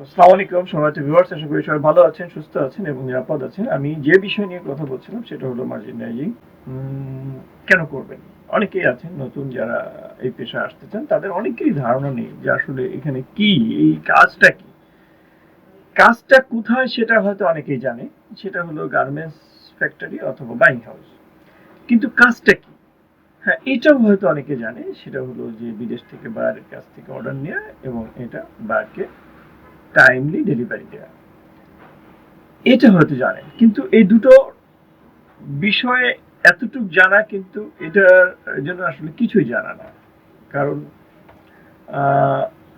আসসালামু আলাইকুম ভিউয়ার্স আশা করি সবাই ভালো আছেন, সুস্থ আছেন এবং নিরাপদ আছেন। আমি যে বিষয় নিয়ে কথা বলছিলাম সেটা হলো মার্জিনাইজিং কেন করবেন? অনেকেই আছেন নতুন যারা এই পেশায় আসতে চান, তাদের অনেকেরই ধারণা নেই যে আসলে এখানে কি, এই কাজটা কি। কাজটা কোথায় সেটা হয়তো অনেকেই জানে, সেটা হলো গার্মেন্টস ফ্যাক্টরি অথবা বাইং হাউস কিন্তু কাজটা কি? হ্যাঁ এটাও হয়তো অনেকে জানে, সেটা হলো যে বিদেশ থেকে বাইরের কাছ থেকে অর্ডার নেওয়া এবং এটা বাইরকে টাইমলি ডেলিভারি দেওয়া এটা হয়তো জানেন, কিন্তু এই দুটো বিষয়ে এতটুকু জানা কিন্তু এটার জন্য আসলে কিছুই জানা না। কারণ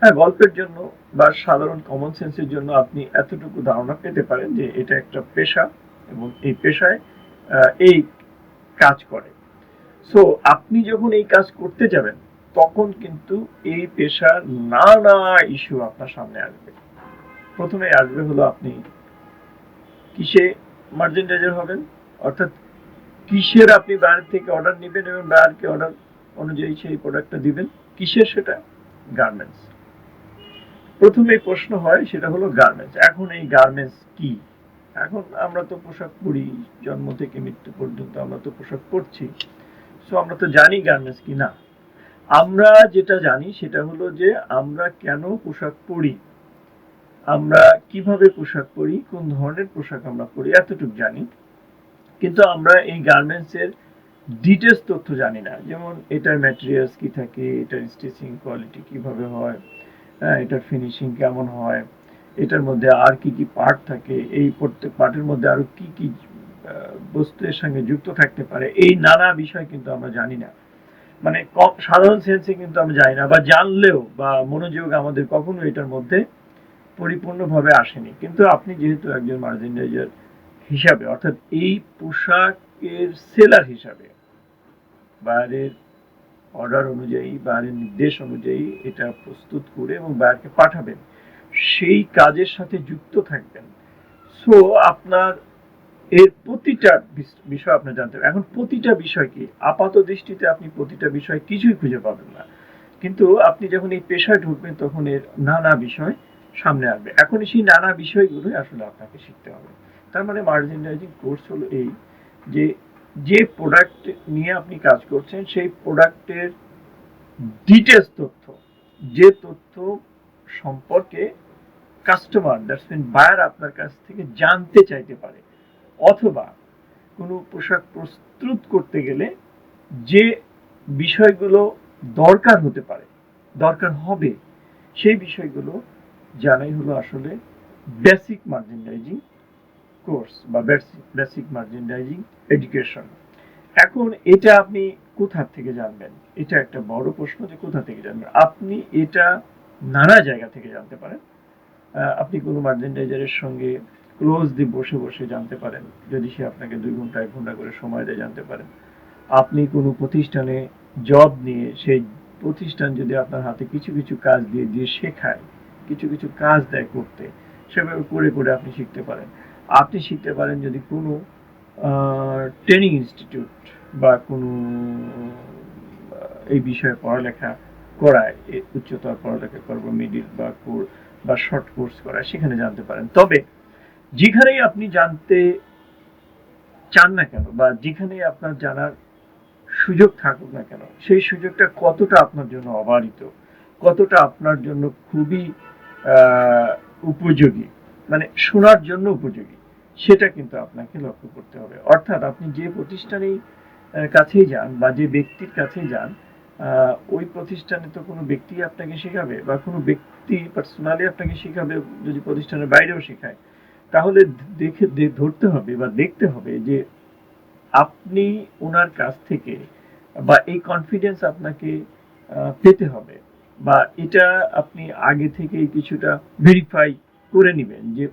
হ্যাঁ গল্পের জন্য বা সাধারণ কমন সেন্সের জন্য আপনি এতটুকু ধারণা পেতে পারেন যে এটা একটা পেশা এবং এই পেশায় এই কাজ করে। সো আপনি যখন এই কাজ করতে যাবেন, তখন কিন্তু এই পেশার নানা ইস্যু আপনার সামনে আসবে। প্রথমে আসবে হলো আপনি কিসে মার্জেন্টাইজার হবেন? অর্থাৎ কিসের আপনি বাইরে থেকে অর্ডার নেবেন এবং বাইরকে অর্ডার অনুযায়ী সেই প্রোডাক্টটা দিবেন? কিসের সেটা? গার্মেন্টস প্রথমে প্রশ্ন হয়, সেটা হলো গার্মেন্টস এখন এই গার্মেন্টস কি? এখন আমরা তো পোশাক পরি, জন্ম থেকে মৃত্যু পর্যন্ত আমরা তো পোশাক পরছি। সো আমরা তো জানি গার্মেন্টস কি না। আমরা যেটা জানি, সেটা হলো যে আমরা কেন পোশাক পরি? আমরা কীভাবে পোশাক পরি, কোন ধরনের পোশাক আমরা পরি, এতটুকু জানি। কিন্তু আমরা এই গার্মেন্টস এর ডিটেলস তথ্য জানি না। যেমন এটার ম্যাটেরিয়ালস কি থাকে, এটার স্টিচিং কোয়ালিটি কীভাবে হয় হ্যাঁ এটার ফিনিশিং কেমন হয়, এটার মধ্যে আর কি কি পার্ট থাকে, এই প্রত্যেক পার্টের মধ্যে আরও কি কি বস্তুর সঙ্গে যুক্ত থাকতে পারে, এই নানা বিষয় কিন্তু আমরা জানি না। মানে সাধারণ সেন্সে কিন্তু আমরা জানি না, বা জানলেও বা মনোযোগ আমাদের কখনো এটার মধ্যে পরিপূর্ণভাবে আসেনি। কিন্তু আপনি যেহেতু একজন মার্জেন্ডাইজার হিসাবে, অর্থাৎ এই পোশাকের সেলার হিসাবে বাইরের অর্ডার অনুযায়ী বাইরের নির্দেশ অনুযায়ী এটা প্রস্তুত করে এবং বাইরকে পাঠাবেন, সেই কাজের সাথে যুক্ত থাকবেন। সো আপনার এর প্রতিটা বিষয় আপনার জানতে হবে এখন প্রতিটা বিষয় কি? আপাত দৃষ্টিতে আপনি প্রতিটা বিষয় কিছুই খুঁজে পাবেন না। কিন্তু আপনি যখন এই পেশায় ঢুকবেন, তখন এর নানা বিষয় সামনে আসবে। এখন সেই নানা বিষয়গুলোই আসলে আপনাকে শিখতে হবে। তার মানে মার্জিনাইজিং কোর্স হলো এই যে যে প্রোডাক্ট নিয়ে আপনি কাজ করছেন, সেই প্রোডাক্টের ডিটেলস তথ্য, যে তথ্য সম্পর্কে কাস্টমার দ্যাটস মিন বায়ার আপনার কাছ থেকে জানতে চাইতে পারে। অথবা কোনো পোশাক প্রস্তুত করতে গেলে যে বিষয়গুলো দরকার হতে পারে, দরকার হবে, সেই বিষয়গুলো জানাই হলো আসলে বেসিক মার্জেন্ডাইজিং কোর্স বা বেসিক মার্জেন্ডাইজিং এডুকেশন এখন এটা আপনি কোথা থেকে জানবেন? এটা একটা বড় প্রশ্ন যে কোথা থেকে জানবেন? আপনি এটা নানা জায়গা থেকে জানতে পারেন। আপনি কোনো মার্জেন্ডাইজারের সঙ্গে ক্লোজলি বসে বসে জানতে পারেন। যদি সে আপনাকে দুই ঘণ্টা, এক ঘণ্টা করে সময় দেয় জানতে পারেন। আপনি কোনো প্রতিষ্ঠানে জব নিয়ে সেই প্রতিষ্ঠান যদি আপনার হাতে কিছু কিছু কাজ দিয়ে দিয়ে শেখায় কিছু কিছু কাজ দেয় করতে, সেভাবে করে করে আপনি শিখতে পারেন। আপনি শিখতে পারেন যদি কোনো ট্রেনিং ইনস্টিটিউট বা কোনো, এই বিষয়ে পড়ালেখা করায় উচ্চতর পড়ালেখা করব মিডিল বা কোর বা শর্ট কোর্স করায়, সেখানে জানতে পারেন। তবে যেখানেই আপনি জানতে চান না কেন বা যেখানেই আপনার জানার সুযোগ থাকুক না কেন, সেই সুযোগটা কতটা আপনার জন্য অবারিত, কতটা আপনার জন্য খুবই উপযোগী। মানে শোনার জন্য উপযোগী। সেটা কিন্তু আপনাকে লক্ষ্য করতে হবে। অর্থাৎ আপনি যে প্রতিষ্ঠানেই কাছেই যান বা যে ব্যক্তির কাছে যান ওই প্রতিষ্ঠানে তো কোনো ব্যক্তি আপনাকে শেখাবে বা কোনো ব্যক্তি পার্সোনালি আপনাকে শেখাবে, যদি প্রতিষ্ঠানের বাইরেও শেখায়। তাহলে দেখে ধরতে হবে বা দেখতে হবে যে আপনি ওনার কাছ থেকে বা এই কনফিডেন্স আপনাকে পেতে হবে। বা এটা আপনি আগে থেকেই কিছুটা ভেরিফাই করে নেবেন যে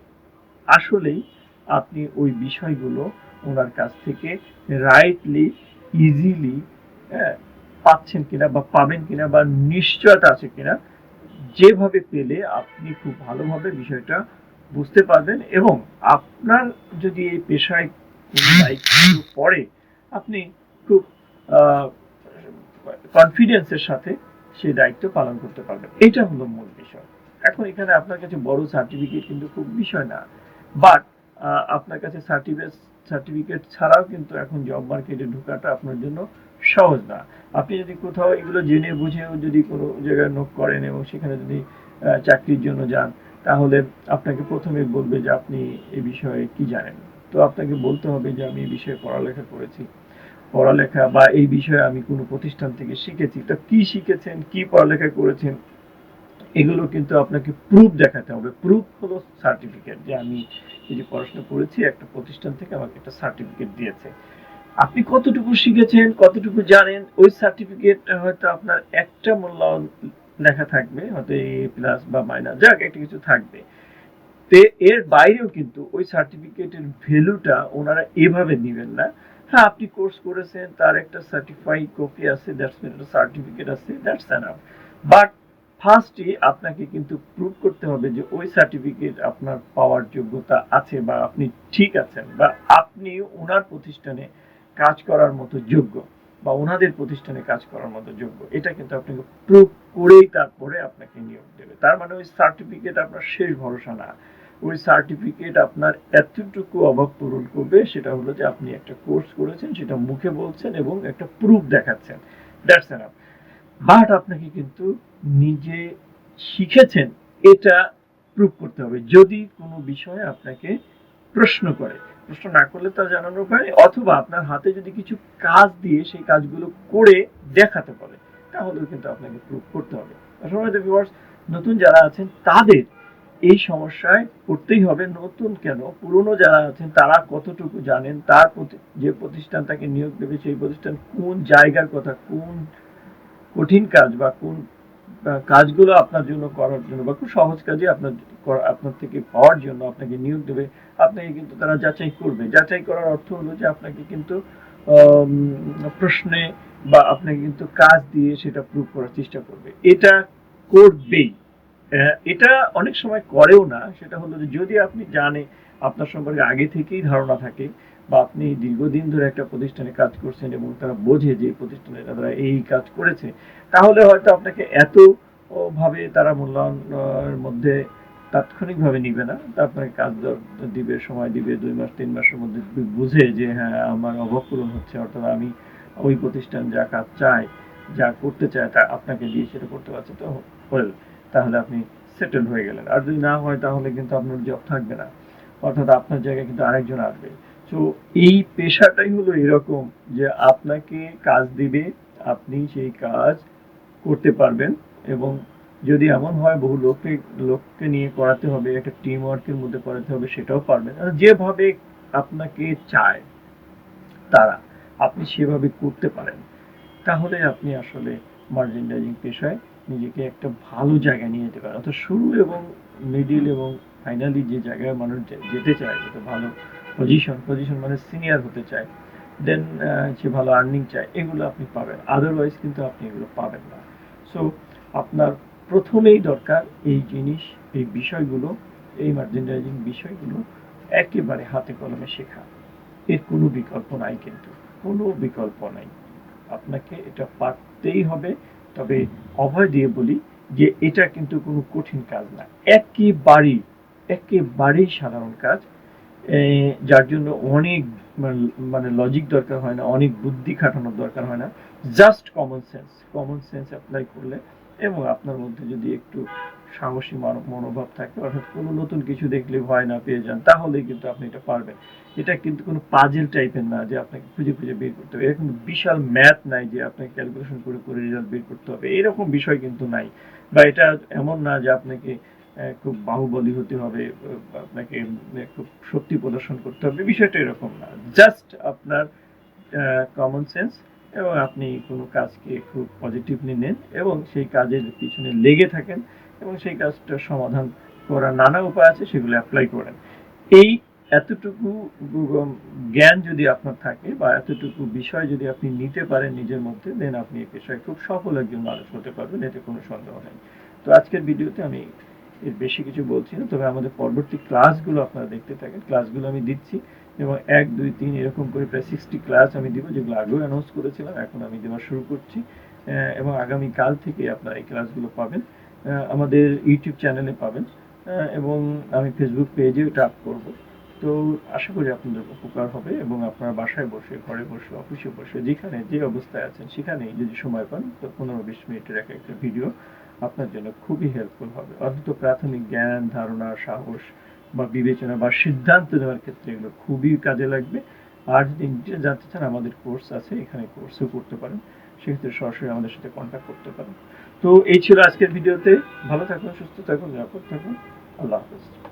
আসলেই আপনি ওই বিষয়গুলো ওনার কাছ থেকে রাইটলি ইজিলি পাচ্ছেন কিনা বা পাবেন কিনা বা নিশ্চয়তা আছে কিনা, যেভাবে পেলে আপনি খুব ভালোভাবে বিষয়টা বুঝতে পারবেন এবং আপনার যদি এই পেশায় পড়ে, আপনি খুব কনফিডেন্সের সাথে সেই দায়িত্ব পালন করতে পারবেন এটা হলো মূল বিষয়। এখন এখানে আপনার কাছে বড় সার্টিফিকেট কিন্তু খুব বিষয় না। বাট আপনার কাছে সার্টিফিকেট সার্টিফিকেট ছাড়াও কিন্তু এখন জব মার্কেটে ঢোকাটা আপনার জন্য সহজ না। আপনি যদি কোথাও এগুলো জেনে বুঝেও যদি কোনো জায়গায় নোক করেন এবং সেখানে যদি চাকরির জন্য যান, তাহলে আপনাকে প্রথমে বলবে যে আপনি এ বিষয়ে কি জানেন। তো আপনাকে বলতে হবে যে আমি এই বিষয়ে পড়ালেখা করেছি। পড়ালেখা বা এই বিষয়ে আমি কোনো প্রতিষ্ঠান থেকে শিখেছি। তো কি শিখেছেন? কি পড়ালেখা করেছেন? এগুলো কিন্তু আপনাকে প্রুফ দেখাতে হবে। প্রুফ হলো সার্টিফিকেট যে আমি এই যে পড়াশোনা করেছি, একটা প্রতিষ্ঠান থেকে আমাকে একটা সার্টিফিকেট দিয়েছে। আপনি কতটুকু শিখেছেন, কতটুকু জানেন, ওই সার্টিফিকেট হয়তো আপনার একটা মূল্যায়ন লেখা থাকবে, হয়তো এ প্লাস বা মাইনাস যাক, একটা কিছু থাকবে। এর বাইরেও কিন্তু ওই সার্টিফিকেটের ভ্যালুটা ওনারা এভাবে নেবেন না। হ্যাঁ আপনি কোর্স করেছেন, তার একটা সার্টিফাই কপি আছে দ্যাটস মিন একটা সার্টিফিকেট আছে দ্যাটস এনাফ বাট ফার্স্টে আপনাকে কিন্তু প্রুভ করতে হবে যে ওই সার্টিফিকেট আপনার পাওয়ার যোগ্যতা আছে বা আপনি ঠিক আছেন বা আপনি ওনার প্রতিষ্ঠানে কাজ করার মতো যোগ্য বা ওনাদের প্রতিষ্ঠানে কাজ করার মতো যোগ্য। এটা কিন্তু আপনাকে প্রুভ করেই তারপরে আপনাকে নিয়োগ দেবে। তার মানে ওই সার্টিফিকেট আপনার শেষ ভরসা না। ওই সার্টিফিকেট আপনার এতটুকু অভাব পূরণ করবে, সেটা হলো যে আপনি একটা কোর্স করেছেন, সেটা মুখে বলছেন এবং একটা প্রুফ দেখাচ্ছেন। দ্যাটস এনাফ বাট আপনাকে কিন্তু নিজে শিখেছেন, এটা প্রুভ করতে হবে। যদি কোনো বিষয়ে আপনাকে প্রশ্ন করে, প্রশ্ন না করলে তা জানানোর উপায় অথবা আপনার হাতে যদি কিছু কাজ দিয়ে সেই কাজগুলো করে দেখাতে পারে তাহলেও কিন্তু আপনাকে প্রুভ করতে হবে। আসলে নতুন যারা আছেন, তাদের এই সমস্যায় পড়তেই হবে। নতুন কেন? পুরনো যারা আছেন, তারা কতটুকু জানেন? তার প্রতি- যে প্রতিষ্ঠান তাকে নিয়োগ দেবে, সেই প্রতিষ্ঠান কোন জায়গার কথা, কোন কঠিন কাজ বা কোন কাজগুলো আপনার জন্য করার জন্য বা খুব সহজ কাজে আপনার আপনার থেকে পাওয়ার জন্য আপনাকে নিয়োগ দেবে। আপনাকে কিন্তু তারা যাচাই করবে। যাচাই করার অর্থ হলো যে আপনাকে কিন্তু প্রশ্নে বা আপনাকে কিন্তু কাজ দিয়ে সেটা প্রুভ করার চেষ্টা করবে। এটা করবেই। এটা অনেক সময় করেও না। সেটা হলো যে যদি আপনি জানে, আপনার সম্পর্কে আগে থেকেই ধারণা থাকে বা আপনি দীর্ঘদিন ধরে একটা প্রতিষ্ঠানে কাজ করছেন এবং তারা বোঝে যে প্রতিষ্ঠানে তারা এই কাজ করেছে, তাহলে হয়তো আপনাকে এত ভাবে তারা মূল্যায়নের মধ্যে তাৎক্ষণিকভাবে নিবে না। আপনাকে কাজ দিবে, সময় দিবে, দুই মাস, তিন মাসের মধ্যে বুঝে যে হ্যাঁ আমার অভাব পূরণ হচ্ছে, অর্থাৎ আমি ওই প্রতিষ্ঠান যা কাজ চায় যা করতে চায় তা আপনাকে দিয়ে সেটা করতে পারছে, তো ওয়েল তাহলে আপনি সেটেল হয়ে গেলেন। আর যদি না হয়, তাহলে কিন্তু আপনার জব থাকবে না। অর্থাৎ আপনার জায়গায় কিন্তু আরেকজন আসবে। তো এই পেশাটাই হলো এরকম যে আপনাকে কাজ দিবে, আপনি সেই কাজ করতে পারবেন এবং যদি এমন হয়, বহু লোককে লোককে নিয়ে করাতে হবে, একটা টিম ওয়ার্কের মধ্যে করাতে হবে, সেটাও পারবেন। যেভাবে আপনাকে চায় তারা, আপনি সেভাবে করতে পারেন। তাহলে আপনি আসলে মার্চেন্ডাইজিং পেশায় নিজেকে একটা ভালো জায়গায় নিয়ে যেতে পারেন অর্থাৎ শুরু এবং মিডিল এবং ফাইনালি যে জায়গায় মানুষ যেতে চায় যেটা ভালো পজিশন পজিশন মানে সিনিয়র হতে চায় দেন যে ভালো আর্নিং চায়, এগুলো আপনি পাবেন। আদারওয়াইজ কিন্তু আপনি এগুলো পাবেন না। সো আপনার প্রথমেই দরকার এই জিনিস, এই বিষয়গুলো, এই মার্চেন্ডাইজিং বিষয়গুলো একেবারে হাতে কলমে শেখা। এর কোনো বিকল্প নাই কিন্তু। কোনো বিকল্প নাই। আপনাকে এটা পারতেই হবে। তবে অভয় দিয়ে বলি যে এটা কিন্তু কোনো কঠিন কাজ না। একেবারেই একেবারেই সাধারণ কাজ। যার জন্য অনেক মানে লজিক দরকার হয় না, অনেক বুদ্ধি খাটানোর দরকার হয় না। Just common sense common sense apply করলে এবং আপনার মধ্যে যদি একটু সাহসী মনোভাব থাকে, অর্থাৎ কোনো নতুন কিছু দেখলে ভয় না পেয়ে যান তাহলে কিন্তু আপনি এটা পারবেন। এটা কিন্তু কোনো পাজেল টাইপের না যে আপনাকে খুঁজে খুঁজে বের করতে হবে। এরকম বিশাল ম্যাথ নাই যে আপনাকে ক্যালকুলেশন করে করে রেজাল্ট বের করতে হবে। এরকম বিষয় কিন্তু নাই। বা এটা এমন না যে আপনাকে খুব বাহুবলী হতে হবে আপনাকে খুব শক্তি প্রদর্শন করতে হবে। বিষয়টা এরকম না। জাস্ট আপনার কমন সেন্স এবং আপনি কোনো কাজকে খুব পজিটিভলি নেন এবং সেই কাজের পিছনে লেগে থাকেন এবং সেই কাজটার সমাধান করার নানা উপায় আছে, সেগুলো অ্যাপ্লাই করেন। এই এতটুকু জ্ঞান যদি আপনার থাকে বা এতটুকু বিষয় যদি আপনি নিতে পারেন নিজের মধ্যে দেন আপনি এই পেশায় খুব সফল একজন মানুষ হতে পারবেন, এতে কোনো সন্দেহ নেই। তো আজকের ভিডিওতে আমি এর বেশি কিছু বলছি না, তবে আমাদের পরবর্তী ক্লাসগুলো আপনারা দেখতে থাকেন। ক্লাসগুলো আমি দিচ্ছি। এবং এক, দুই, তিন এরকম করে প্রায় সিক্সটি ক্লাস আমি দিব, যেগুলো আগেও অ্যানাউন্স করেছিলাম, এখন আমি দেওয়া শুরু করছি। এবং আগামী কাল থেকে আপনারা এই ক্লাসগুলো পাবেন আমাদের ইউটিউব চ্যানেলে পাবেন এবং আমি ফেসবুক পেজেও এটা আপ করব। তো আশা করি আপনাদের উপকার হবে এবং আপনারা বাসায় বসে, ঘরে বসে অফিসে বসে, যেখানে যে অবস্থায় আছেন, সেখানেই যদি সময় পান, তো পনেরো, বিশ মিনিটের এক একটা ভিডিও আপনার জন্য খুবই হেল্পফুল হবে। অন্তত প্রাথমিক জ্ঞান, ধারণা, সাহস বা বিবেচনা বা সিদ্ধান্ত নেওয়ার ক্ষেত্রে এগুলো খুবই কাজে লাগবে। আর যদি জানতে চান, আমাদের কোর্স আছে, এখানে কোর্সও করতে পারেন। সেক্ষেত্রে সরাসরি আমাদের সাথে কন্ট্যাক্ট করতে পারেন। তো এই ছিল আজকের ভিডিওতে। ভালো থাকুন, সুস্থ থাকুন, নিরাপদ থাকুন। আল্লাহ হাফেজ।